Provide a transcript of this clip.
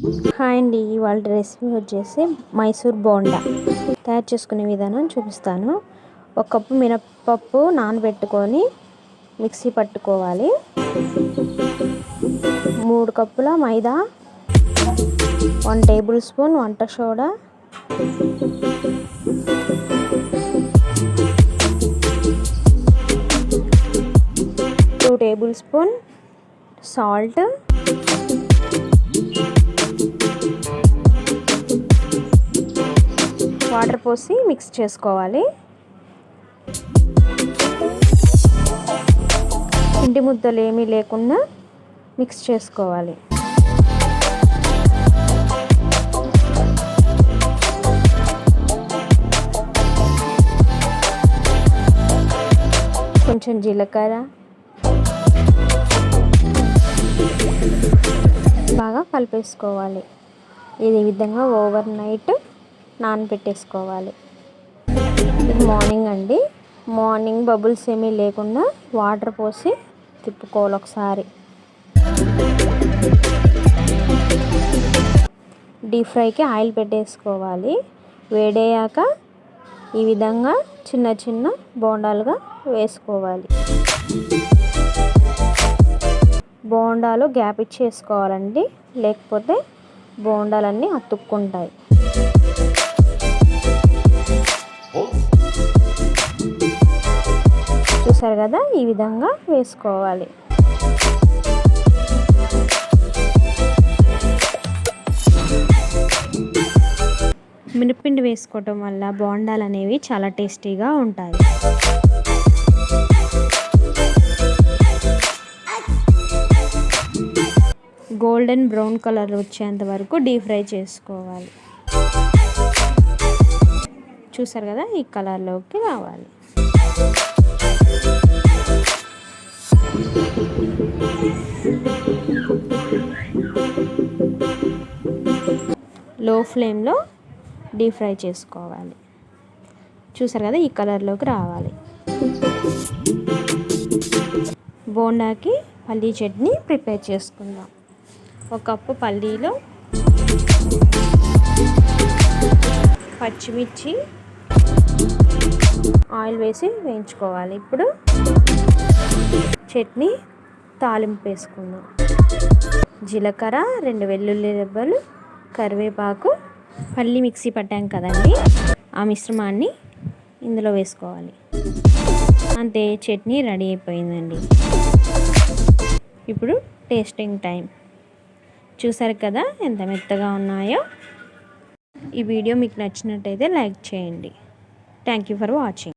Hi అండి ఇవాళ recipe వచ్చేసి మైసూర్ బోండా. తయారు చేసుకునే విధానం చూపిస్తాను. ఒక కప్పు మినప్పప్పు నానబెట్టుకొని మిక్సీ పట్టుకోవాలి. మూడు కప్పుల మైదా వన్ టేబుల్ స్పూన్ వంట soda two tablespoon salt పోసి మిక్స్ చేసుకోవాలి. ఇంటి ముద్దలు ఏమీ లేకుండా మిక్స్ చేసుకోవాలి. కొంచెం జీలకర్ర. బాగా కలిపేసుకోవాలి. ఈ విధంగా ఓవర్ నైట్ నానబెట్టేసుకోవాలి. ఇది మార్నింగ్ అండి. మార్నింగ్ బబుల్స్ ఏమీ లేకుండా వాటర్ పోసి తిప్పుకోవాలి ఒకసారి. డీప్ ఫ్రైకి ఆయిల్ పెట్టేసుకోవాలి. వేడయ్యాక ఈ విధంగా చిన్న చిన్న బోండాలుగా వేసుకోవాలి. బోండాలు గ్యాప్ ఇచ్చేసుకోవాలండి. లేకపోతే బోండాలన్నీ అతుక్కుంటాయి. చూసారు కదా ఈ విధంగా వేసుకోవాలి. మినపిండి వేసుకోవటం వల్ల బోండాలు అనేవి చాలా టేస్టీగా ఉంటాయి. గోల్డెన్ బ్రౌన్ కలర్ వచ్చేంత వరకు డీప్ ఫ్రై చేసుకోవాలి. చూసారు కదా ఈ కలర్లోకి రావాలి. లో ఫ్లేమ్లో డీప్ ఫ్రై చేసుకోవాలి. చూసారు కదా ఈ కలర్లోకి రావాలి. బోండాకి పల్లీ చట్నీ ప్రిపేర్ చేసుకుందాం. ఒక కప్పు పల్లీలో పచ్చిమిర్చి ఆయిల్ వేసి వేయించుకోవాలి. ఇప్పుడు చట్నీ తాలింపు వేసుకుందాం. జీలకర్ర రెండు వెల్లుల్లి రెబ్బలు కరివేపాకు పల్లి మిక్సీ పట్టాం కదండి. ఆ మిశ్రమాన్ని ఇందులో వేసుకోవాలి. అంతే చట్నీ రెడీ అయిపోయిందండి. ఇప్పుడు టేస్టింగ్ టైం. చూసారు కదా ఎంత మెత్తగా ఉన్నాయో? ఈ వీడియో మీకు నచ్చినట్టయితే లైక్ చేయండి. Thank you for watching.